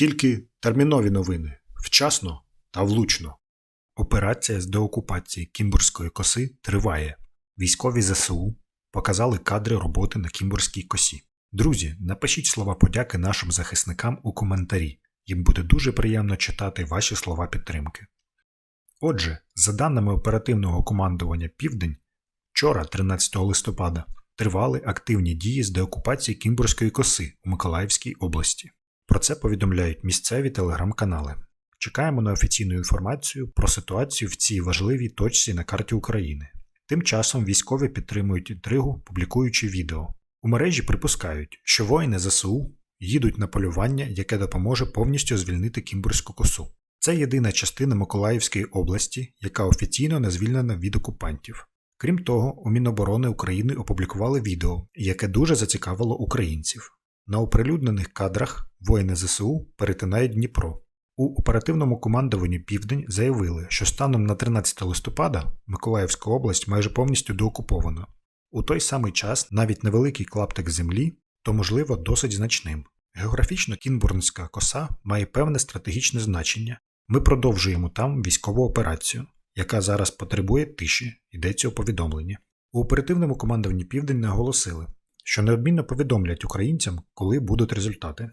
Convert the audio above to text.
Тільки термінові новини вчасно та влучно. Операція з деокупації Кімбурської коси триває. Військові ЗСУ показали кадри роботи на Кімбурській косі. Друзі, напишіть слова подяки нашим захисникам у коментарі. Їм буде дуже приємно читати ваші слова підтримки. Отже, за даними оперативного командування Південь, вчора, 13 листопада, тривали активні дії з деокупації Кімбурської коси у Миколаївській області. Про це повідомляють місцеві телеграм-канали. Чекаємо на офіційну інформацію про ситуацію в цій важливій точці на карті України. Тим часом військові підтримують інтригу, публікуючи відео. У мережі припускають, що воїни ЗСУ їдуть на полювання, яке допоможе повністю звільнити Кімбурську косу. Це єдина частина Миколаївської області, яка офіційно не звільнена від окупантів. Крім того, у Міноборони України опублікували відео, яке дуже зацікавило українців. На оприлюднених кадрах воїни ЗСУ перетинають Дніпро. У оперативному командуванні Південь заявили, що станом на 13 листопада Миколаївська область майже повністю деокупована. У той самий час навіть невеликий клаптик землі, то можливо досить значним. Географічно Кінбурнська коса має певне стратегічне значення. Ми продовжуємо там військову операцію, яка зараз потребує тиші, йдеться у повідомленні. У оперативному командуванні Південь наголосили, що неодмінно повідомлять українцям, коли будуть результати.